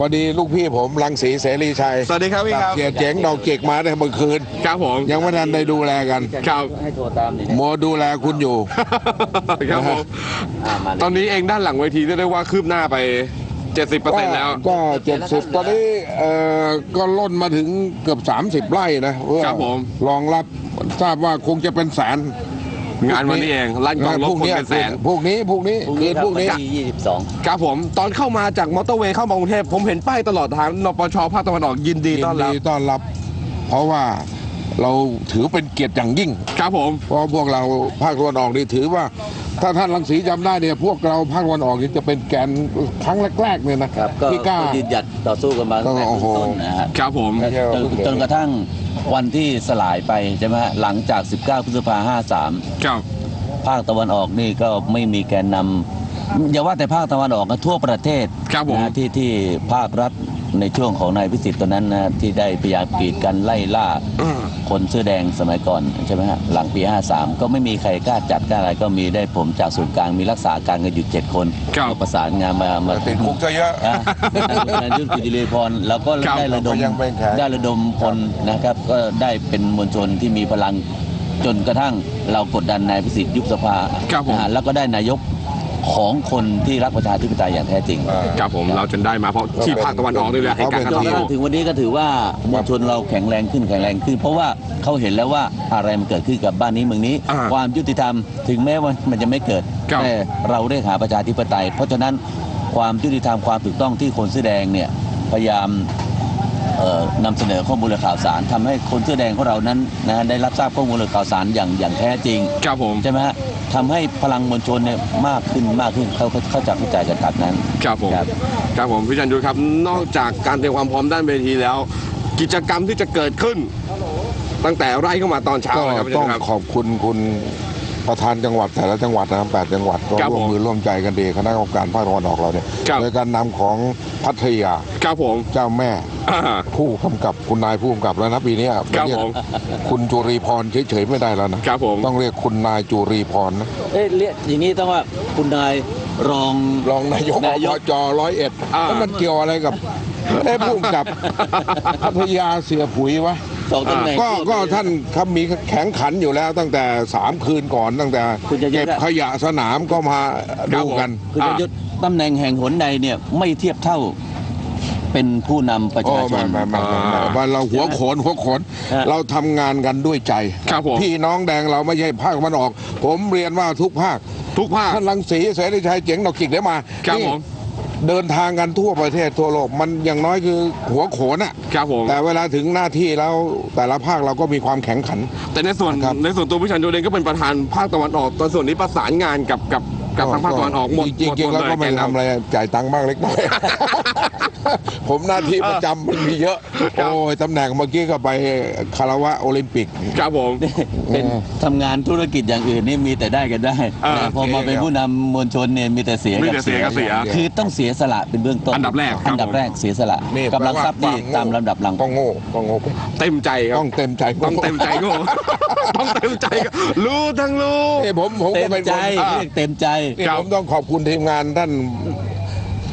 พอดีลูกพี่ผมรังสีเสรีชัยสวัสดีครับพี่ครับเสียเจ๋งดอกเจกมาได้เมื่อคืน ครับผม ยังไม่ทันได้ดูแลกันครับให้โทรตามนี่โมดูแลคุณอยู่ ครับผมอ่ามาตอนนี้เองด้านหลังเวทีเรียกได้ว่าคืบหน้าไป 70%แล้ว ก็เจ็ดสิบตอนนี้เอ่อก็ล่นมาถึงเกือบ 30 ไร่นะเพื่อครับผม รองรับทราบว่าคงจะเป็นแสน งานวันนี้เองลั่นกองรบพวกคนนี้เป็นแสนพวกนี้พวกนี้พรุ่งคืนี้นครับพวกนี้วันที่ยี่สิบสองครับผมตอนเข้ามาจากมอเตอร์เวย์เข้ามากรุงเทพผมเห็นป้ายตลอดทางนปชภาคตะวันออกยินดียินต้อนรับดีต้อนรับ เพราะว่าเราถือเป็นเกียรติอย่างยิ่ง ครับผมเพราะพวกเราภาคตะวันออกนี่ถือว่า ถ้าท่านรังสีจำได้เนี่ยพวกเราภาคตะวันออกนี่จะเป็นแกนครั้งแรกๆเนี่ยนะครับก็ที่กล้าก็ยืนหยัด ต่อสู้กันมาตั้งแต่โอ้โหต้นนะฮะครับผมไม่ใช่ว่าจนเพิ่งเกิดจนกระทั่งวันที่สลายไปใช่ไหมฮะหลังจาก 19 พฤษภา53ครับภาคตะวันออกนี่ก็ไม่มีแกนนำอย่าว่าแต่ภาคตะวันออกนะทั่วประเทศครับผมนะที่ที่ภาครัฐ ในช่วงของนายพิสิทธิ์ตอนนั้นนะที่ได้พยายามกีดกันไล่ล่าอ่าคนเสื้อแดงสมัยก่อนใช่ไหมฮะหลังปี 53 ก็ไม่มีใครกล้าจัดกล้าอะไรก็มีได้ผมจากศูนย์กลางมีรักษาการกันอยู่7คนครับก็ประสานงานมามาติดคุกซะเยอะอะนายยุทธกิติเลพรแล้วก็ครับได้ระดมก็ยังเป็นแขกได้ระดมพลนะครับ ก็ได้เป็นมวลชนที่มีพลังจนกระทั่งเรากดดันนายพิสิทธิ์ยุบสภาครับผมนะฮะแล้วก็ได้นายก ของคนที่รักประชาธิปไตยอย่างแท้จริง ครับผมเราจนได้มาเพราะที่ภาคตะวันออกนี่แหละให้การเขากระเป็นทำจนกระทั่งถึงวันนี้ก็ถือว่ามวลชนเราแข็งแรงขึ้นแข็งแรงขึ้น เพราะว่าเขาเห็นแล้วว่าอะไรมันเกิดขึ้นกับบ้านนี้เมืองนี้อ่าความยุติธรรมถึงแม้ว่ามันจะไม่เกิดครับแต่เราได้หาประชาธิปไตย เพราะฉะนั้นความยุติธรรมความถูกต้องที่คนเสื้อแดงเนี่ยพยายามเอ่อนำเสนอข้อมูลและข่าวสารทำให้คนเสื้อแดงของเรานั้นนะได้รับทราบข้อมูลและข่าวสารอย่างอย่างแท้จริงครับผมใช่ไหมฮะ ทำให้พลังมวลชนเนี่ยมากขึ้นมากขึ้นเขาเขาเขาจะเข้าใจกันแบบนั้น ครับผมครับครับผมพี่จันยูครับ นอกจากการเตรียมความพร้อมด้านเวทีแล้ว กิจกรรมที่จะเกิดขึ้น ตั้งแต่ไร่เข้ามาตอนเช้าก็เลยครับพี่ต้จัอนงยูครับ ขอบคุณคุณ ประธานจังหวัดแต่ละจังหวัดนะครับแปดจังหวัดก็ครับร่วมผมมือร่วมใจกันดีคณะกรรมการภาคตะวันออกเราเนี่ยครับ โดยการนำของพัทยาครับผมเจ้าแม่อ่า ผู้กำกับคุณนายผู้กำกับแล้วนะปีเนี้ยครับเรียกผมคุณจุรีพรเฉยๆไม่ได้แล้วนะครับผม ต้องเรียกคุณนายจุรีพรนะเอ๊ะเรียกอย่างนี้ต้องว่าคุณนายรอง รองนายกนายกอบจร้อยเอ็ดอ่า แล้วมันเกี่ยวอะไรกับไม่ได้ผู้กำกับ พัทยาเสียผุยวะ สองตำแหน่งก็ก็ท่านเขามีแข็งขันอยู่แล้วตั้งแต่สามคืนก่อนตั้งแต่คุณจะยึดเก็บอะขยะสนามก็มาดูกันคุณประยุทธ์ตำแหน่งแห่งหนใดเนี่ยไม่เทียบเท่าเป็นผู้นำประโอ้ชาชไม่นไม่ไม่ไม่ไม่อ่าว่าเราหัวโขนหัวโขนฮะเราทำงานกันด้วยใจครับผมพี่น้องแดงเราไม่ใช่ภาคตะวันออก ผมเรียนว่าทุกภาค ทุกภาคท่านรังสีเสรีชัยเจ๋งดอกจิกได้มาครับนี่ผม เดินทางกันทั่วประเทศทั่วโลก มันอย่างน้อยคือหัวโขนอะครับผมแต่เวลาถึงหน้าที่แล้วแต่ละภาคเราก็มีความแข็งขัน แต่ในส่วนครับ ในส่วนตัวพี่ชันยูเองก็เป็นประธานภาคตะวันออกตอนส่วนนี้ประสานงานกับกับกับทางภาคตะวันออกหมดจริงๆหมดแล้วก็ไม่หดเลยทำอะไรจ่ายตังค์บ้างเล็กน้อย ผมหน้าที่ประจำมันมีเยอะ ครับ โอ้ยตำแหน่งเมื่อกี้ก็ไปคารวะโอลิมปิก ครับผม เป็นทำงานธุรกิจอย่างอื่นนี่มีแต่ได้กันได้อ่า แต่พอมาเป็นผู้นำมวลชนเนี่ยมีแต่เสียมีแต่เสียกับเสีย คือต้องเสียสละเป็นเบื้องต้นอันดับแรกครับ อันดับแรกเสียสละนี่กำลังทรัพย์นี่แปลว่าตามลำดับหลังต้องโง่ต้องโง่เต็มใจครับ ต้องเต็มใจต้องเต็มใจก็ต้องเต็มใจก็รู้ทั้งรู้ นี่ผมผมเต็ก็มเป็นใจคนเรียกเต็มใจ นี่ครับ ผมต้องขอบคุณทีมงานท่าน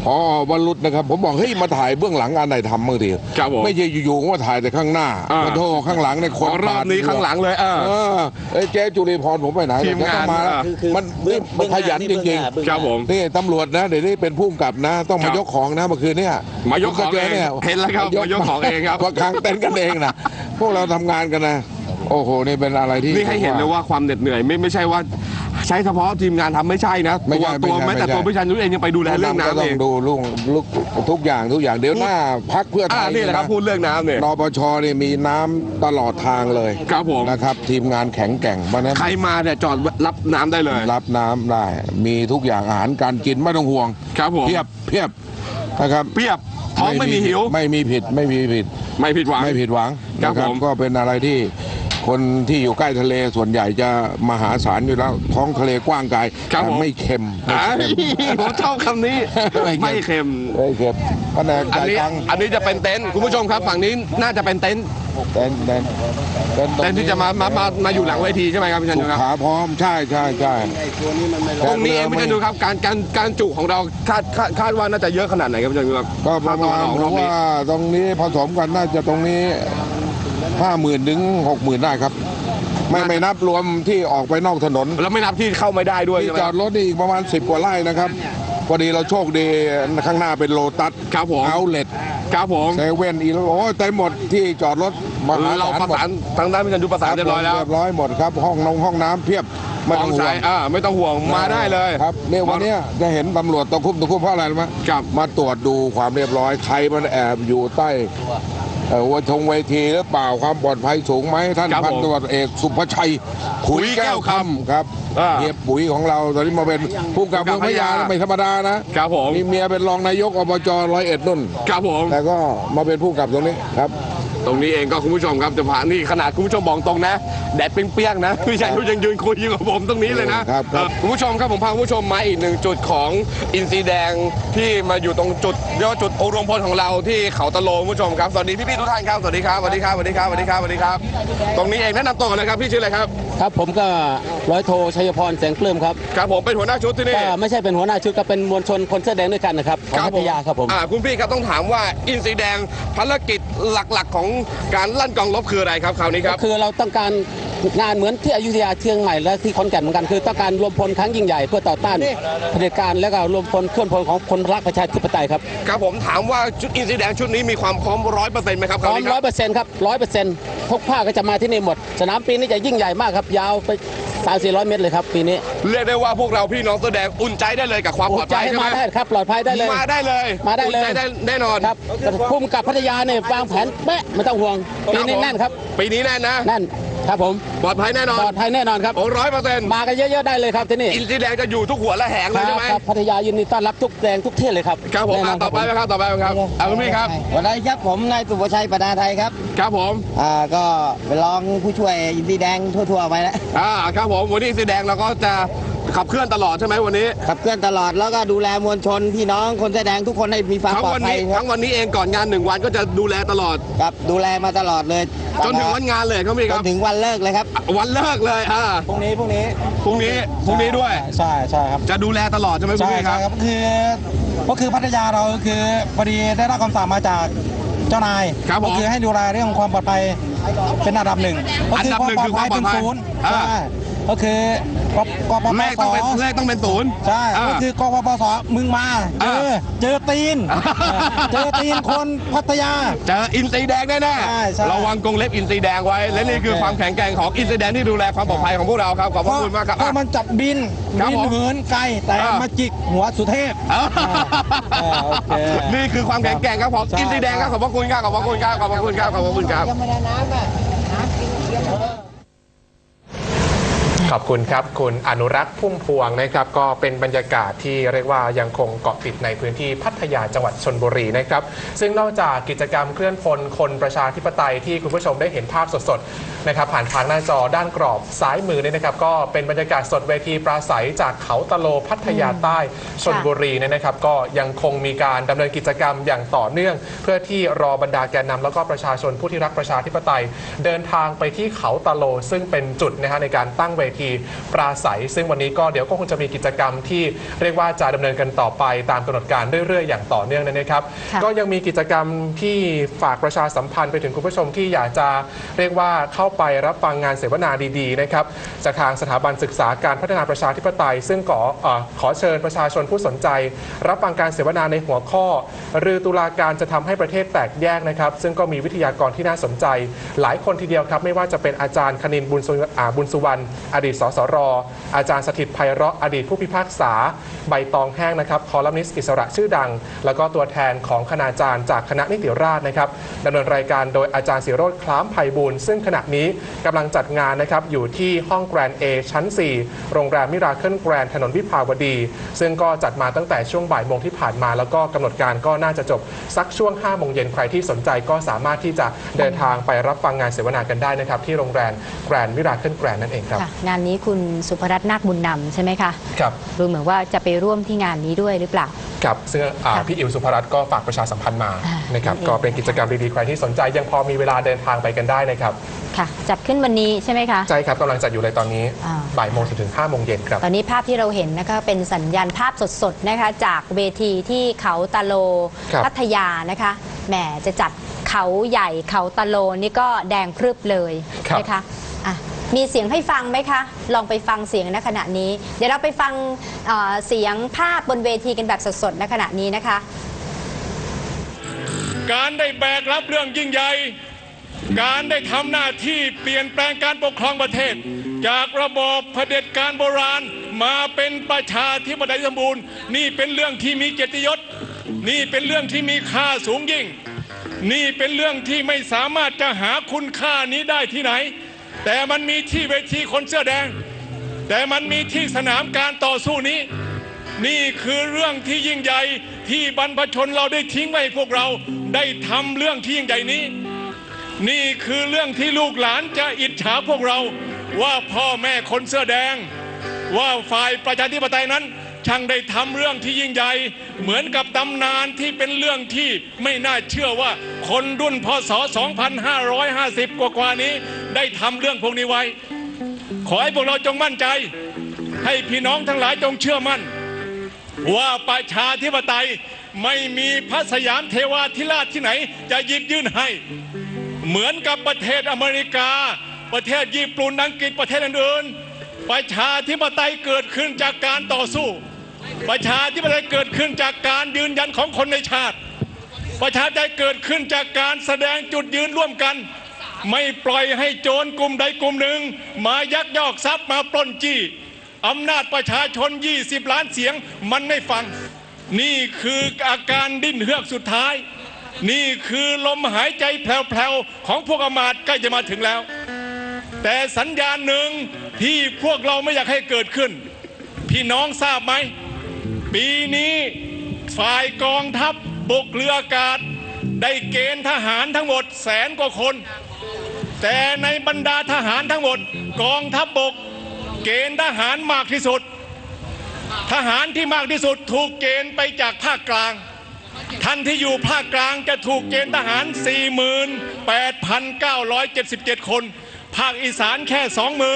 พอวรุษนะครับ ผมบอกเฮ้ยมาถ่ายเบื้องหลังอันไหนทำบางทีครับผม ไม่ใช่อยู่ๆก็มาถ่ายแต่ข้างหน้าอ่ามาโทษข้างหลังในยคขอนรอบนี้ข้างหลังเลยเออ เออเอ้ยเจ๊จุลีพรผมไปไหนทีมงานเดี๋ยวต้องมาแล้วอ่าคือคือมันเบื้นี่องมันขยันจริงๆ ครับผมๆนี่ตำรวจนะเดี๋ยวนี้เป็นผู้กำกับนะ ต้องครัมาบยกของนะเมื่อคืนเนี่ยมายกของคุณจ๊เนี่ยเองเห็นแล้วครับมายกของเองครับมากางเต็นท์กันเองนะพวกเราทำงานกันนะ โอ้โหนี่เป็นอะไรที่ นี่ให้เห็นเลยว่าความเหน็ดเหนื่อยไม่ไม่ใช่ว่า ใช้เฉพาะทีมงานทำไม่ใช่นะไม่ตัวใช่ตัวไม่แม้ใช่แต่ตัวไม่ใช่พี่ชันยุทธเองยังไปดูแลเรื่องก็น้ำต้เอองงดูลุงลุกทุกอย่างทุกอย่างเดี๋ยวหน้าพักเพื่อไทอ่ายนี่แหละครับพูดเรื่องน้ำเนี่ย นปชนี่มีน้ำตลอดทางเลยครับผม นะครับทีมงานแข็งแกร่งเพราะฉะนั้นใครมาเนี่ยจอดรับน้ำได้เลย รับน้ำได้ มีทุกอย่างอาหารการกินไม่ต้องห่วง ครับผมเพียบเพียบนะครับเปียบท้องไม่มีหิว ไม่มีผิดไม่มีผิด ไม่ผิดหวัง ไม่ผิดหวังครับนะผม ก็เป็นอะไรที่ คนที่อยู่ใกล้ทะเลส่วนใหญ่จะมหาศาลอยู่แล้ว ท้องทะเลกว้างไกลครับแต่ผม ไม่เค็มไม่อ่าเค็มผมชอบคำนี้ ไม่ไม่เค็มเค็ม ไม่เค็มแผนกอันจ่ายนี้ตังค์อันนี้จะเป็นเต็นท์คุณผู้ชมครับฝั่งนี้น่าจะเป็นเต็นท์เต้นเต้นเต้นเต็นท์ที่จะมามามามาอยู่หลังเวทีใช่ไหมครับพี่ชันสุดูครับขาพร้อมใช่ใช่ใช่ตรงนี้เองพี่ชันดูครับการการการจุของเราคาดคาดคาดว่าน่าจะเยอะขนาดไหนครับพี่ชันดูครับก็ประมาณภคตะวันออกผรอบมนี้ว่าตรงนี้ผสมกันน่าจะตรงนี้ ห้าหมื่นถึงหกหมื่นได้ครับ ไม่ไม่นับรวมที่ออกไปนอกถนนแล้วไม่นับที่เข้าไม่ได้ด้วยที่ใช่ไหมจอดรถนี่อีกประมาณ 10 กว่าไร่นะครับ พอดีเราโชคดีข้างหน้าเป็นโลตัสครับผมเอาเล t ครับผมเซเว่นอีโอ้ยเต็มหมดที่จอดรถมหาเราศาลประหมดสานทางด้านพี่ชันดูประสานเรียบร้อยแล้วเรียบร้อยหมดครับห้องนงห้องน้ำเพียบไม่มต้อองงห่วซ้างยอ่าไม่ต้องห่วงมาได้เลย ครับเนี่ยวันเนี้ยจะเห็นตำรวจตะคุ่มตะคุ่มเพราะอะไรรู้ไหมครับ มาตรวจดูความเรียบร้อยใครมันแอบอยู่ใต้เอ่อ วัชงเวทีหรือเปล่าความปลอดภัยสูงไหมท่านครับพันผมตำรวจเอกสุภชัยขุยแก้วคำครับอ่าเฮียปุ๋ยของเราตอนนี้มาเป็นผู้กำกับผู้เมืองกำกับพะยาพะยาไม่ธรรมดานะครับผม มีเมียเป็นรองนายกอบจร้อยเอ็ดนุ่น ครับผม แต่ก็มาเป็นผู้กำกับตรงนี้ครับ ตรงนี้เองก็คุณผู้ชมครับจะผ่านนี่ขนาดคุณผู้ชมบอกตรงนะ แดดเปรี้ยงๆนะพี่ชัยยังยืนคุยอยู่กับผมตรงนี้เลยนะครับครับเอ่อคุณผู้ชมครับผมพาคุณผู้ชมมาอีกหนึ่งจุดของอินซีแดงที่มาอยู่ตรงจุดเรียกว่าจุดรวมพลของเราที่เขาตะโลคุณผู้ชมครับสวัสดีพี่ๆทุกท่านครับสวัสดีครับสวัสดีครับสวัสดีครับสวัสดีครับสวัสดีครับ ตรงนี้เองแนะนำตัวกันเลยครับพี่ชื่ออะไรครับครับผมก็ร้อยโทชัยพรแสงปลื้มครับครับผมเป็นหัวหน้าชุดที่นี่ ก็ไม่ใช่เป็นหัวหน้าชุดก็เป็นมวลชนคนเสื้อแดงด้วยกันนะครับของพัทยาครับผม อ่าคุณพี่ครับต้องถามว่าอินซีแดงภารกิจหลักๆของการลั่นกองรบคืออะไรครับคราวนี้ครับ คือเราต้องการงานเหมือนที่อยุธยาเชียงใหม่และที่ขอนแก่นเหมือนกันคือต้องการรวมพลครั้งยิ่งใหญ่เพื่อต่อต้านเผด็จการและก็รวมพลเคลื่อนพลของคนรักประชาธิปไตยครับครับผมถามว่าชุดอินซีแดงชุดนี้มีความพร้อมร้อยเปอร์เซ็นต์ไหมครับพคราร้วอมนี้คร้อรัยเปอร์เซ็นต์ครับร้อยเปอร์เซ็นต์ทุกภาคก็จะมาที่นี่หมด สนามปีนี้จะยิ่งใหญ่มากครับยาวไป สามสี่ร้อยเมตรเลยครับปีนี้เรียกได้ว่าพวกเราพี่น้องแสอแดงอุ่นใจได้เลยกับความปลอดใจภัยให้ใช่ไหมมาได้ครับปลอดภัยได้เลย มาได้เลยมาได้เลย อุ่นใจได้แน่นอนครับพุ่มกับพัทยาเนี่ยวางแผนแป๊ะไม่ต้องห่วงปีนี้แน่นครับ ปีนี้แน่นนะ แน่น ครับผมปลอดภัยแน่นอนปลอดภัยแน่นอนครับโอ้ร้อยเปอร์เซ็นต์มากันเยอะๆได้เลยครับที่นี่อินซีแดงจะอยู่ทุกหัวและแหงเลยใช่ไหมครับพัทยายินดีต้อนรับทุกแดงทุกเทศเลยครับครับผมแน่นอะนต่อไปไหมครับต่อไปไหมครับเอาคุณพี่ครับวันนี้ครับผมนายสุภชัยปนาไทยครับครับผมอ่าก็เป็นรองผู้ช่วยอินดีแดงทั่วๆไปแล้วอ่าครับผมวันนี้อินซีแดงเราก็จะ ขับเคลื่อนตลอดใช่ไหมวันนี้ขับเคลื่อนตลอดแล้วก็ดูแลมวลชนพี่น้องคนแสอแดงทุกคนให้มีความทั้งปลอดวันภัยนี้ครัทั้บงวันนี้เองก่อนงานหนึ่งวันก็จะดูแลตลอด ครับดูแลมาตลอดเลยจนถึงวันงานเลยครับพี่จครับนถึงวันเลิกเลยครับวันเลิกเลยอ่าพรุ่งนี้พรุ่งนี้พรุ่งนี้พรุ่งนี้ด้วย ใช่ใช่ครับ จะดูแลตลอดใช่ไหมคุณใช่พี่คใช่รับ ครับคือก็คือพัทยาเราคือพอดีได้รับคำสั่งมาจากเจ้านายครับผมก็คือให้ดูแลเรื่องความปลอดภัยเป็นอันดับหนึ่งก็อันดับหนึ่งคือความปลอดภัยเป็นศูนย์อ่า ใช่ ก็คือกกปปแรกสต้องเป็นแรกต้องเป็นศูนย์ ใช่อ่าก็คือกปปสมึงมาเจออ่าเจอตีนอ่าเจอตีนคนพัทยา เจออินซีแดงแน่ใช่ใช่ๆระวังกรงเล็บอินซีแดงไว้ และนี่คือโอเคความแข็งแกร่งของอินซีแดงที่ดูแลความปลอดภัยของพวกเราครับขอบพระคุณมากครับเพราะมันจับบินครับบินผมเหินไกลแต่อ่ามาจิกหัวสุเทพอ่าอ่าโอเคนี่คือความแข็งแกร่งครับของใช่อินซีแดงครับขอบพระคุณครับขอบพระคุณครับขอบพระคุณครับขอบพระคุณครับ ขอบคุณครับ คุณอนุรักษ์พุ่มพวงนะครับ ก็เป็นบรรยากาศที่เรียกว่ายังคงเกาะติดในพื้นที่พัทยาจังหวัดชนบุรีนะครับ ซึ่งนอกจากกิจกรรมเคลื่อนพลคนประชาธิปไตยที่คุณผู้ชมได้เห็นภาพสดๆนะครับ ผ่านทางหน้าจอด้านกรอบซ้ายมือเนี่ยนะครับ ก็เป็นบรรยากาศสดเวทีปราศัยจากเขาตะโลพัทยาใต้ชนบุรีเนี่ยนะครับ ก็ยังคงมีการดำเนินกิจกรรมอย่างต่อเนื่อง เพื่อที่รอบรรดาแกนนำแล้วก็ประชาชนผู้ที่รักประชาธิปไตย เดินทางไปที่เขาตะโล ซึ่งเป็นจุดนะฮะในการตั้งเวทีปราศัย ซึ่งวันนี้ก็เดี๋ยวก็คงจะมีกิจกรรมที่เรียกว่าจะดำเนินกันต่อไปตามกำหนดการเรื่อยๆ อย่างต่อเนื่องนะครับค่ะก็ยังมีกิจกรรมที่ฝากประชาสัมพันธ์ไปถึงคุณผู้ชมที่อยากจะเรียกว่าเข้าไปรับฟังงานเสวนาดีๆนะครับจากทางสถาบันศึกษาการพัฒนาประชาธิปไตย ซึ่งขอเออขอเชิญประชาชนผู้สนใจ รับฟังการเสวนาในหัวข้อรือตุลาการจะทำให้ประเทศแตกแยกนะครับ ซึ่งก็มีวิทยากรที่น่าสนใจ หลายคนทีเดียวครับ ไม่ว่าจะเป็นอาจารย์คณินบุญสุอ่าบุญสุวรรณอดีตตสสรอาจารย์สถิตไพเราะอดีตผู้พิพากษา ใบตองแห้งนะครับคอลัมนิสต์อิสระชื่อดัง แล้วก็ตัวแทนของคณาจารย์จากคณะนิติราษฎร์นะครับดำเนินรายการโดยอาจารย์ศิโรธคล้ามไพบูลซึ่งขณะนี้กำลังจัดงานนะครับอยู่ที่ห้องแกรนเอชั้น 4 โรงแรมมิราเคิลแกรนถนนวิภาวดี ซึ่งก็จัดมาตั้งแต่ช่วงบ่ายโมงที่ผ่านมา แล้วก็กำหนดการก็น่าจะจบสักช่วง5โมงเย็นใครที่สนใจก็สามารถที่จะเดินทางไปรับฟังงานเสวนากันได้นะครับที่โรงแรมแกรนมิราเคิลแกรนนั่นเองครับงานนี้คุณสุภรัตน์นาคบุญนำใช่ไหมคะครับดูเหมือนว่าจะไปร่วมที่งานนี้ด้วยหรือเปล่าครับซึ่งอ่าค่ะพี่อิ๋วสุภรัตน์ก็ฝากประชาสัมพันธ์มาอ่านะครับนั่นเองก็เป็นกิจกรรมดีๆใครที่สนใจยังพอมีเวลาเดินทางไปกันได้นะครับค่ะ จัดขึ้นวันนี้ใช่ไหมคะ ใช่ครับกำลังจัดอยู่เลยตอนนี้อ่าบ่ายโมงถึง5โมงเย็นครับ ตอนนี้ภาพที่เราเห็นนะคะเป็นสัญญาณภาพสดๆนะคะ จากเวทีที่เขาตะโลครับพัทยานะคะแหมจะจัดเขาใหญ่เขาตะโลนี่ก็แดงพรึบเลยครับนะคะอะ มีเสียงให้ฟังไหมคะ ลองไปฟังเสียงณขณะนี้ เดี๋ยวเราไปฟังเอ่อเสียงภาพบนเวทีกันแบบสดๆณขณะนี้นะคะ การได้แบกรับเรื่องยิ่งใหญ่ การได้ทำหน้าที่เปลี่ยนแปลงการปกครองประเทศ จากระบอบเผด็จการโบราณมาเป็นประชาธิปไตยสมบูรณ์ นี่เป็นเรื่องที่มีเกียรติยศ นี่เป็นเรื่องที่มีค่าสูงยิ่ง นี่เป็นเรื่องที่ไม่สามารถจะหาคุณค่านี้ได้ที่ไหน แต่มันมีที่เวทีคนเสื้อแดง แต่มันมีที่สนามการต่อสู้นี้ นี่คือเรื่องที่ยิ่งใหญ่ที่บรรพชนเราได้ทิ้งไว้พวกเราได้ทำเรื่องที่ยิ่งใหญ่นี้ นี่คือเรื่องที่ลูกหลานจะอิจฉาพวกเราว่าพ่อแม่คนเสื้อแดง ว่าฝ่ายประชาธิปไตยนั้นช่างได้ทำเรื่องที่ยิ่งใหญ่เหมือนกับตำนานที่เป็นเรื่องที่ไม่น่าเชื่อว่าคนรุ่นพศ 2550 กว่ากว่านี้ ได้ทำเรื่องพวกนี้ไว้ ขอให้พวกเราจงมั่นใจ ให้พี่น้องทั้งหลายจงเชื่อมั่น ว่าประชาธิปไตยไม่มีพระสยามเทวาธิราชที่ไหน จะหยิบยื่นให้ เหมือนกับประเทศอเมริกา ประเทศญี่ปุ่นอังกฤษประเทศอื่นๆประชาธิปไตยเกิดขึ้นจากการต่อสู้ ประชาธิปไตยเกิดขึ้นจากการยืนยันของคนในชาติ ประชาธิปไตยเกิดขึ้นจากการแสดงจุดยืนร่วมกัน ไม่ปล่อยให้โจรกลุ่มใดกลุ่มหนึ่ง มายักยอกทรัพย์มาปล้นจี้อำนาจประชาชน 20 ล้านเสียงมันไม่ฟัง นี่คืออาการดิ้นเฮือกสุดท้าย นี่คือลมหายใจแผ่วๆ ของพวกอมาตย์ใกล้จะมาถึงแล้ว แต่สัญญาณหนึ่งที่พวกเราไม่อยากให้เกิดขึ้น พี่น้องทราบไหม ปีนี้ฝ่ายกองทัพบกเรืออากาศ ได้เกณฑ์ทหารทั้งหมดแสนกว่าคน แต่ในบรรดาทหารทั้งหมด กองทัพบก เกณฑ์ทหารมากที่สุด ทหารที่มากที่สุดถูกเกณฑ์ไปจากภาคกลาง ท่านที่อยู่ภาคกลางจะถูกเกณฑ์ทหาร 48,977 คน ภาคอีสานแค่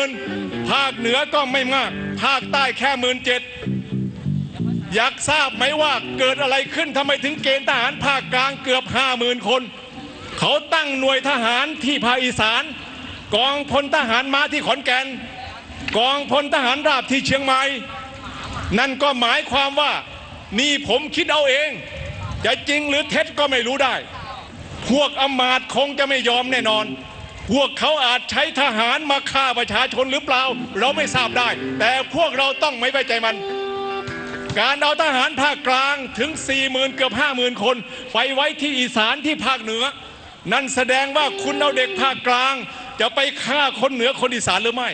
20,000 ภาคเหนือก็ไม่มาก ภาคใต้แค่หมื่นเจ็ดอยากทราบไหมว่าเกิดอะไรขึ้นทำไมถึงเกณฑ์ทหารภาคกลางเกือบ 50,000 คน เขาตั้งหน่วยทหารที่ภาคอีสาน กองพลทหารม้าที่ขอนแก่น กองพลทหารราบที่เชียงใหม่ นั่นก็หมายความว่านี่ผมคิดเอาเอง จะจริงหรือเท็จก็ไม่รู้ได้ พวกอมาตย์คงจะไม่ยอมแน่นอน พวกเขาอาจใช้ทหารมาฆ่าประชาชนหรือเปล่า เราไม่ทราบได้ แต่พวกเราต้องไม่ไว้ใจมันการเอาทหารภาคกลางถึง 4 0,000 เกือบ 50,000 คน ไปไว้ที่อีสานที่ภาคเหนือ นั่นแสดงว่าคุณเอาเด็กภาคกลาง จะไปฆ่าคนเหนือคนอีสานหรือไม่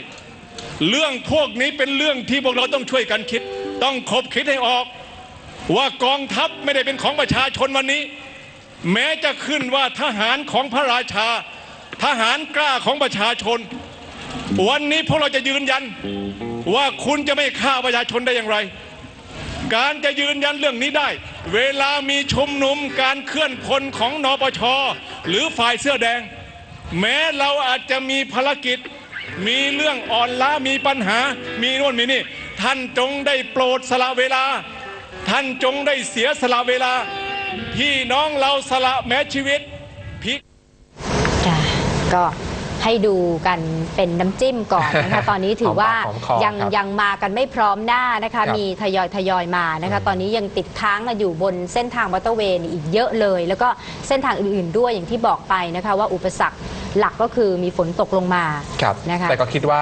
เรื่องพวกนี้เป็นเรื่องที่พวกเราต้องช่วยกันคิด ต้องคบคิดให้ออก ว่ากองทัพไม่ได้เป็นของประชาชนวันนี้ แม้จะขึ้นว่าทหารของพระราชา ทหารกล้าของประชาชน วันนี้พวกเราจะยืนยัน ว่าคุณจะไม่ฆ่าประชาชนได้อย่างไร การจะยืนยันเรื่องนี้ได้ เวลามีชุมนุมการเคลื่อนพลของนปช หรือฝ่ายเสื้อแดง แม้เราอาจจะมีภารกิจ มีเรื่องอ่อนล้ามีปัญหา มีโน่นมีนี่ ท่านจงได้โปรดสละเวลา ท่านจงได้เสียสละเวลา พี่น้องเราสละแม้ชีวิตพิค่ะก็ ให้ดูกันเป็นน้ำจิ้มก่อนนะคะ ตอนนี้ถือว่าหอมปากหอมคอยังครับ ยังมากันไม่พร้อมหน้านะคะ ครับ มีทยอยทยอยมานะคะ ตอนนี้ยังติดค้างกันอยู่บนเส้นทางมอเตอร์เวย์นี่อีกเยอะเลย แล้วก็เส้นทางอื่นๆด้วยอย่างที่บอกไปนะคะ ว่าอุปสรรคหลักก็คือมีฝนตกลงมาครับนะคะ แต่ก็คิดว่า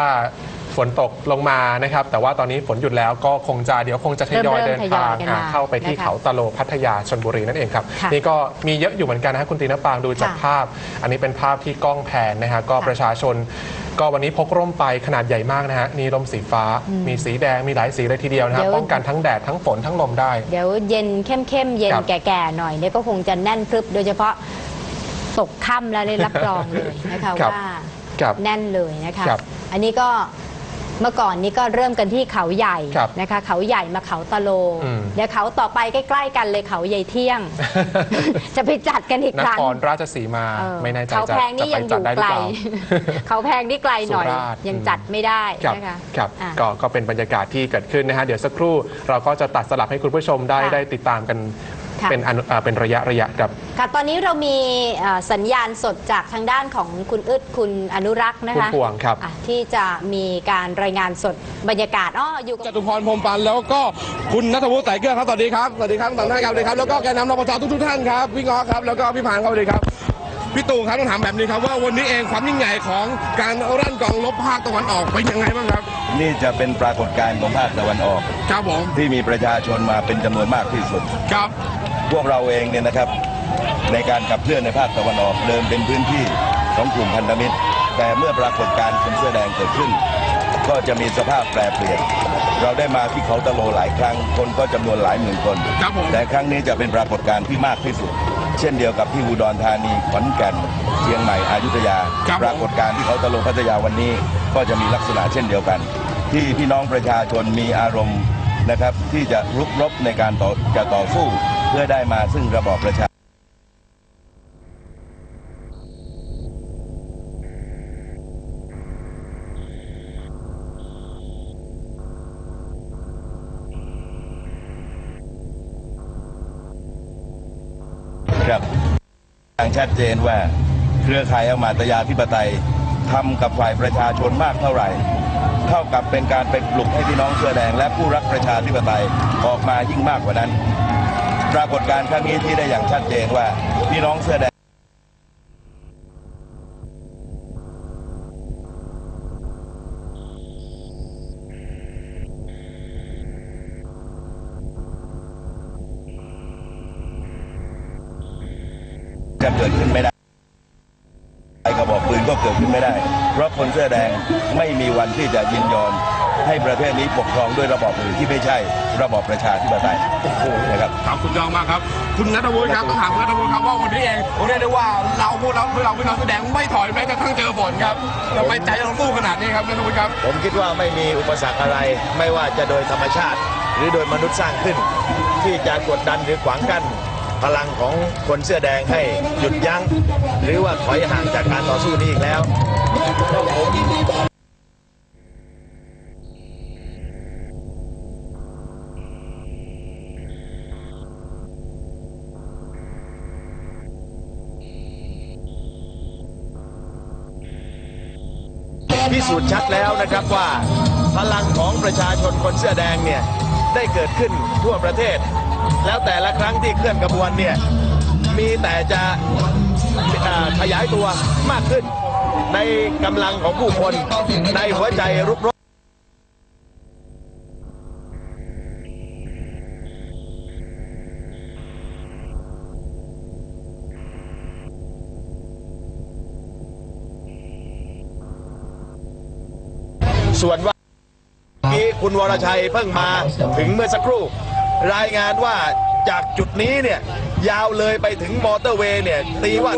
ฝนตกลงมานะครับ แต่ว่าตอนนี้ฝนหยุดแล้วก็คงจะเดี๋ยวคงจะทยอยเริ่เดิมนๆทยอทายงกันอ่ามาเข้าไปที่นะคะเขาตะโลพัทยาชนบุรีนั่นเองครับค่ะนี่ก็มีเยอะอยู่เหมือนกันนะฮะคุณตีนปางดูจากค่ะภาพ อันนี้เป็นภาพที่กล้องแผนนะฮะก็ค่ะประชาชน ก็วันนี้พกร่มไปขนาดใหญ่มากนะฮะนี่ร่มสีฟ้า มีสีแดงมีหลายสีเลยทีเดียวนะฮะเดี๋ยวป้องกันทั้งแดดทั้งฝนทั้งลมได้ เดี๋ยวเย็นเข้มๆเย็นครับแก่ๆหน่อยเนี่ยก็คงจะแน่นพรึบโดยเฉพาะตกค่ำแล้วเลยรับรองเลยนะคะครับว่าครับแน่นเลยนะคะครับอันนี้ก็ เมื่อก่อนนี้ก็เริ่มกันที่เขาใหญ่ครับนะคะ เขาใหญ่มาเขาตะโลอืม เดี๋ยวเขาต่อไปใกล้ๆกันเลยเขาใหญ่เที่ยง จะไปจัดกันอีกนครั้งครราชสีมาเออไม่แน่ใจเขาจะแพงนี่จะยังไปอจัดยู่ได้หไกรือลเปล่า เขาแพงนี่ไกลหน่อย สุราษฎร์ ยังจัดไม่ได้ครับนะคะ ครับอะก็ก็เป็นบรรยากาศที่เกิดขึ้นนะฮะเดี๋ยวสักครู่เราก็จะตัดสลับให้คุณผู้ชมได้ค่ะได้ติดตามกัน ค่ะ เป็นอนุอ่าเป็นระยะระยะครับ ค่ะ ตอนนี้เรามีเอ่อสัญญาณสดจากทางด้านของคุณอึดคุณอนุรักษ์นะคุณคะพวงครับ อะที่จะมีการรายงานสดบรรยากาศอ้ออยู่กับ จตุพรพรหมปันแล้วก็คุณนัทวุฒิสายเกลือครับสวัสดีครับสวัสดีครับทั้งสองท่านครับสวัสดีครับแล้วก็แกนนำรปชทุกๆท่านครับพี่ง้อครับแล้วก็พี่พานครับสวัสดีครับ พี่ตู่ครับต้องถามแบบนี้ครับว่าวันนี้เองความยิ่งใหญ่ของการรั่นกองลบภาคตะวันออกเป็นยังไงบ้างครับ นี่จะเป็นปรากฏการณ์ของภาคตะวันออกครับผมที่มีประชาชนมาเป็นจำนวนมากที่สุดครับ พวกเราเองเนี่ยนะครับ ในการขับเคลื่อนในภาคตะวันออกเดิมเป็นพื้นที่ของกลุ่มพันธมิตร แต่เมื่อปรากฏการณ์คนเสื้อแดงเกิดขึ้น ก็จะมีสภาพแปรเปลี่ยน เราได้มาที่เขาตะโลหลายครั้งคนก็จำนวนหลายหมื่นคนครับผมแต่ครั้งนี้จะเป็นปรากฏการณ์ที่มากที่สุด เช่นเดียวกับที่อุดรธานีขอนแก่นเชียงใหม่อยุธยา ครับผม ปรากฏการณ์ที่เขาตะโลพัทยาวันนี้ก็จะมีลักษณะเช่นเดียวกัน ที่พี่น้องประชาชนมีอารมณ์นะครับ ที่จะรุกรบในการต่อจะต่อสู้เพื่อได้มาซึ่งระบอบประชา ชัดเจนว่าเครือข่ายอมาตยาธิปไตยทำกับฝ่ายประชาชนมากเท่าไหร่ เท่ากับเป็นการไปปลุกให้พี่น้องเสื้อแดง และผู้รักประชาธิปไตยออกมายิ่งมากกว่านั้น ปรากฏการณ์ครั้งนี้ที่ได้อย่างชัดเจนว่าพี่น้องเสื้อแดง เกิดขึ้นไม่ได้ไอ้กระบอกปืนก็เกิดขึ้นไม่ได้ เพราะคนเสื้อแดงไม่มีวันที่จะยินยอม ให้ประเทศนี้ปกครองด้วยระบอบอื่นที่ไม่ใช่ ระบอบประชาธิปไตยโอ้โหนะครับครับคุณยอดมากครับ คุณนัทวุฒิครับต้องถามคุณนัทวุฒิครับว่าวันนี้เองผมเรียกได้ว่าเราพวกเราพวกเราพี่น้องแสดงไม่ถอยแม้กระทั่งเจอฝนครับทำไมใจเราสู้ขนาดนี้ครับนัทวุฒิครับ ผมคิดว่าไม่มีอุปสรรคอะไร ไม่ว่าจะโดยธรรมชาติ หรือโดยมนุษย์สร้างขึ้น ที่จะกดดันหรือขวางกั้น พลังของคนเสื้อแดงให้หยุดยัง้ง หรือว่าถอยห่างจากการต่อสู้นี้อีกแล้วพิสูจน์ชัดแล้วนะครับว่า พลังของประชาชนคนเสื้อแดงเนี่ย ได้เกิดขึ้นทั่วประเทศ แล้วแต่ละครั้งที่เคลื่อนกระบวนเนี่ยมีแต่จะขยายตัวมากขึ้น ในกำลังของผู้คน ในหัวใจรุกรบส่วนว่าเมื่คุณวรชัยเพิ่งมาถึงเมื่อสักครู่ รายงานว่าจากจุดนี้เนี่ยยาวเลยไปถึงมอเตอร์เวย์เนี่ยตีว่า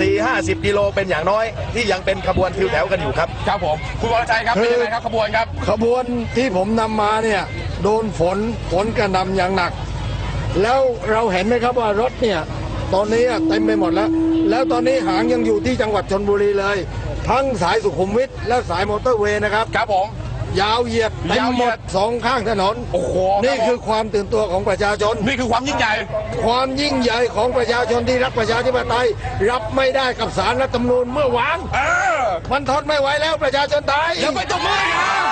4 50 กิโลเป็นอย่างน้อย ที่ยังเป็นขบวนทิวแถวกันอยู่ครับ ครับผม คุณวรชัยครับเป็นยังไงครับขบวนครับ ขบวนที่ผมนำมาเนี่ยโดนฝนฝนกระหน่ำอย่างหนัก แล้วเราเห็นไหมครับว่ารถเนี่ยตอนนี้เต็มไปหมดแล้ว แล้วตอนนี้หางยังอยู่ที่จังหวัดชนบุรีเลย ทั้งสายสุขุมวิทและสายมอเตอร์เวย์นะครับ ครับผม ยาวเหยียดเต็มยาวเหหยีมยดดสองข้างถนน โอ้โหนี่คือความตื่นตัวของประชาชน นี่คือความยิ่งใหญ่ ความยิ่งใหญ่ของประชาชนที่รักประชาธิปไตย รับไม่ได้กับสารรัฐธรรมนูญเมื่อวานเออมันทนไม่ไหวแล้วประชาชนไทยอย่าไปตบมือเลยครับ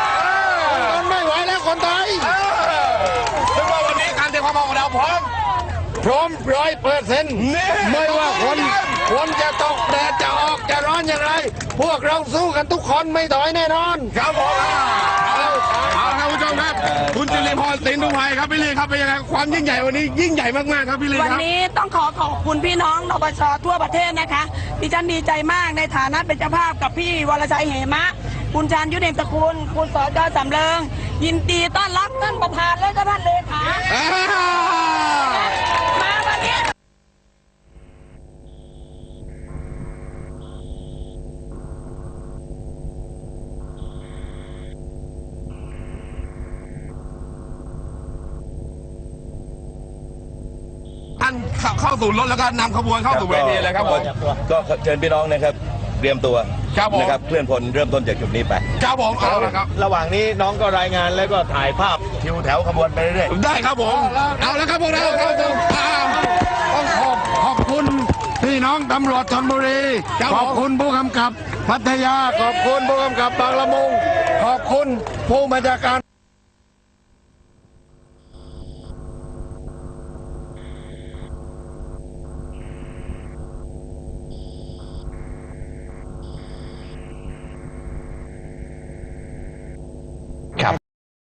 มันทนไม่ไหวแล้วคนไทยเออเรียกว่าวันนี้การเตรียมความพร้อมของเราพร้อม พร้อมร้อยเปอร์เซ็นต์นี่ไม่ว่าคนคนจะตกแดดจะออกจะร้อนอนอย่างไร พวกเราสู้กันทุกคนไม่ถอยแน่นอน ครับผม สินทุภัยครับพี่ลีครับเป็นยังไงความยิ่งใหญ่วันนี้ยิ่งใหญ่มากๆครับพี่ลีวันครับนี้ต้องขอขอบคุณพี่น้องนปชทั่วประเทศนะคะดิฉันดีใจมากในฐานะเป็นเจ้าภาพกับพี่วรชัยเหมะ คุณชานยุทธเดมตระกูลคุณสจสำเริง ยินดีต้อนรับท่านประธานและก็ท่านเลขามา สู่รถแล้วก็นำขบวนเข้าสู่เวทีเลยครับผม ก็ก็เชิญพี่น้องนะครับเตรียมตัวครับผม นะครับเคลื่อนพลเริ่มต้นจากจุดนี้ไป ครับผมเอาละครับ ระหว่างนี้น้องก็รายงานแล้วก็ถ่ายภาพทิวแถวขบวนไปเรื่อยๆได้ครับผม เอาแล้วครับพวกเราครับผมอ้าวต้องขอบขอบคุณพี่น้องตำรวจชนบุรี ครับขอบคุณผู้กำกับพัทยา ขอบคุณผู้กำกับบางละมุง ขอบคุณผู้บัญชาการ